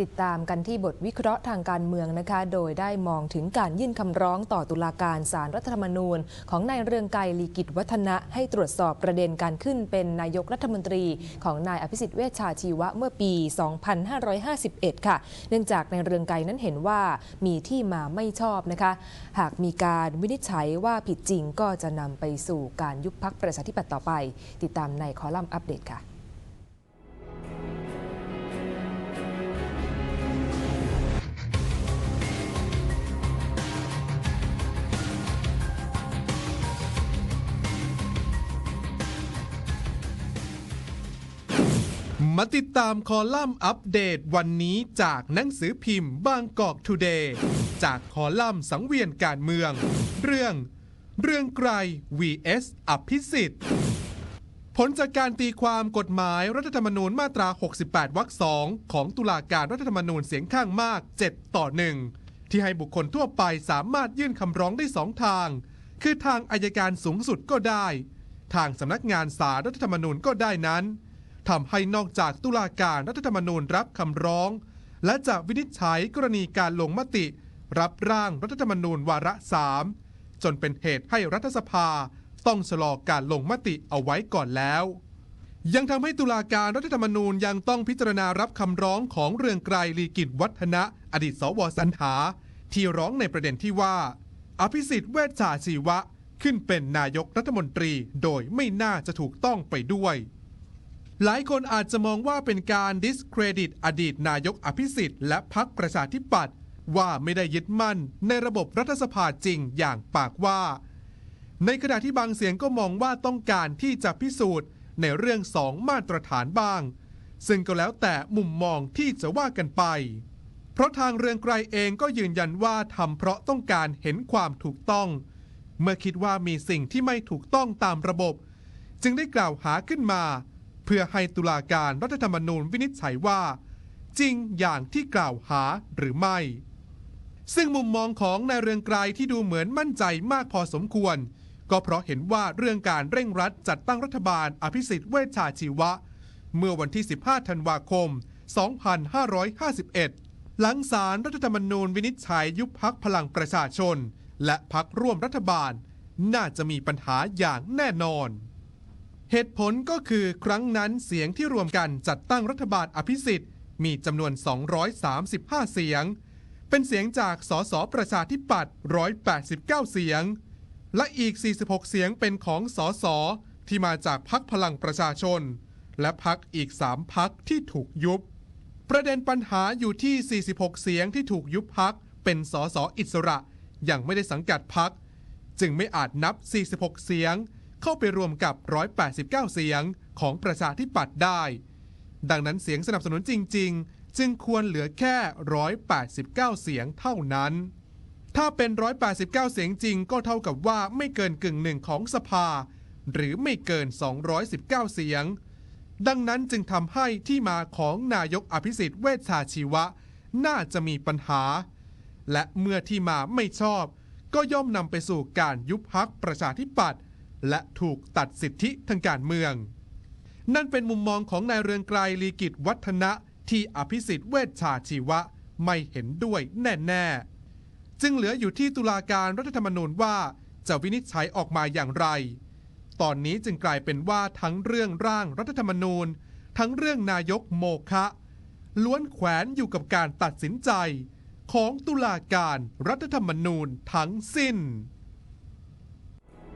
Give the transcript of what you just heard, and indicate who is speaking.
Speaker 1: ติดตามกันที่บทวิเคราะห์ทางการเมืองนะคะ โดยได้มองถึงการยื่นคำร้องต่อตุลาการศารรัฐธรรมนูญ ของนายเรืองไกรลีกิจวัฒนะ ให้ตรวจสอบประเด็นการขึ้นเป็นนายกรัฐมนตรี ของนายอภิสิทธิ์เวชชาชีวะเมื่อปี 2551 ค่ะ เนื่องจากนายเรืองไกรนั้นเห็นว่ามีที่มาไม่ชอบนะคะ หากมีการวินิจฉัยว่าผิดจริงก็จะนำไปสู่การยุบพักประชาธิปัตย์ต่อไป ติดตามในคอลัมน์อัปเดตค่ะ
Speaker 2: มาติดตามคอลัมน์อัปเดตวันนี้จากหนังสือพิมพ์บางกอกทูเดย์จากคอลัมน์สังเวียนการเมือง เรื่อง เรื่องไกร vs อภิสิทธิ์ผลจากการตีความกฎหมายรัฐธรรมนูญมาตรา 68 วรรคสองของตุลาการรัฐธรรมนูญเสียงข้างมาก 7 ต่อ 1 ที่ให้บุคคลทั่วไปสามารถยื่นคำร้องได้สองทาง คือทางอายการสูงสุดก็ได้ ทางสำนักงานสารรัฐธรรมนูญก็ได้นั้น ทำให้นอกจากตุลาการรัฐธรรมนูญรับคำร้อง และจะวินิจฉัยกรณีการลงมติ รับร่างรัฐธรรมนูญวาระสามจนเป็นเหตุให้รัฐสภาต้องชะลอการลงมติเอาไว้ก่อนแล้ว ยังทำให้ตุลาการรัฐธรรมนูญยังต้องพิจารณารับคำร้องของเรืองไกรลีกิจวัฒนะ อดีตสวสันหา ที่ร้องในประเด็นที่ว่า อภิสิทธิ์เวชชาชีวะขึ้นเป็นนายกรัฐมนตรีโดยไม่น่าจะถูกต้องไปด้วย หลายคนอาจจะมองว่าเป็นการดิสเครดิตอดีตนายกอภิสิทธิ์และพักประชาธิปัตย์ว่าไม่ได้ยึดมั่นในระบบรัฐสภาจริงอย่างปากว่า ในขณะที่บางเสียงก็มองว่าต้องการที่จะพิสูจน์ในเรื่องสองมาตรฐานบ้าง ซึ่งก็แล้วแต่มุมมองที่จะว่ากันไป เพราะทางเรืองไกรเองก็ยืนยันว่าทำเพราะต้องการเห็นความถูกต้อง เมื่อคิดว่ามีสิ่งที่ไม่ถูกต้องตามระบบ จึงได้กล่าวหาขึ้นมา เพื่อให้ตุลาการรัฐธรรมนูญวินิจฉัยว่า จริงอย่างที่กล่าวหาหรือไม่ ซึ่งมุมมองของนายเรืองไกรที่ดูเหมือนมั่นใจมากพอสมควร ก็เพราะเห็นว่าเรื่องการเร่งรัดจัดตั้งรัฐบาลอภิสิทธิ์เวชชาชีวะ เมื่อวันที่ 15 ธันวาคม 2551 หลังสารรัฐธรรมนูญวินิจฉัยยุบพักพลังประชาชน และพักร่วมรัฐบาล น่าจะมีปัญหาอย่างแน่นอน เหตุผลก็คือครั้งนั้นเสียงที่รวมกันจัดตั้งรัฐบาลอภิสิทธิ์มีจำนวน 235 เสียง เป็นเสียงจากสสประชาธิปัตย์189 เสียง และอีก 46 เสียงเป็นของสสที่มาจากพักพลังประชาชน และพักอีก 3 พักที่ถูกยุบ ประเด็นปัญหาอยู่ที่ 46 เสียงที่ถูกยุบพักเป็นสสอิสระยังไม่ได้สังกัดพัก จึงไม่อาจนับ 46 เสียง เข้าไปรวมกับ 189 เสียงของประชาธิปัตย์ได้ ดังนั้นเสียงสนับสนุนจริง ๆ จึงควรเหลือแค่ 189 เสียงเท่านั้น ถ้าเป็น 189 เสียงจริงก็เท่ากับว่าไม่เกินกึ่งหนึ่งของสภา หรือไม่เกิน 219 เสียง ดังนั้นจึงทำให้ที่มาของนายกอภิสิทธิ์เวชชาชีวะ น่าจะมีปัญหา และเมื่อที่มาไม่ชอบ ก็ย่อมนำไปสู่การยุบพักประชาธิปัตย์ และถูกตัดสิทธิทางการเมือง นั่นเป็นมุมมองของนายเรืองไกรลีกิจวัฒนะ ที่อภิสิทธิ์เวชชาชีวะไม่เห็นด้วยแน่ๆ จึงเหลืออยู่ที่ตุลาการรัฐธรรมนูญว่าจะวินิจฉัยออกมาอย่างไร ตอนนี้จึงกลายเป็นว่าทั้งเรื่องร่างรัฐธรรมนูญ ทั้งเรื่องนายกโมคะ ล้วนแขวนอยู่กับการตัดสินใจ ของตุลาการรัฐธรรมนูญทั้งสิ้น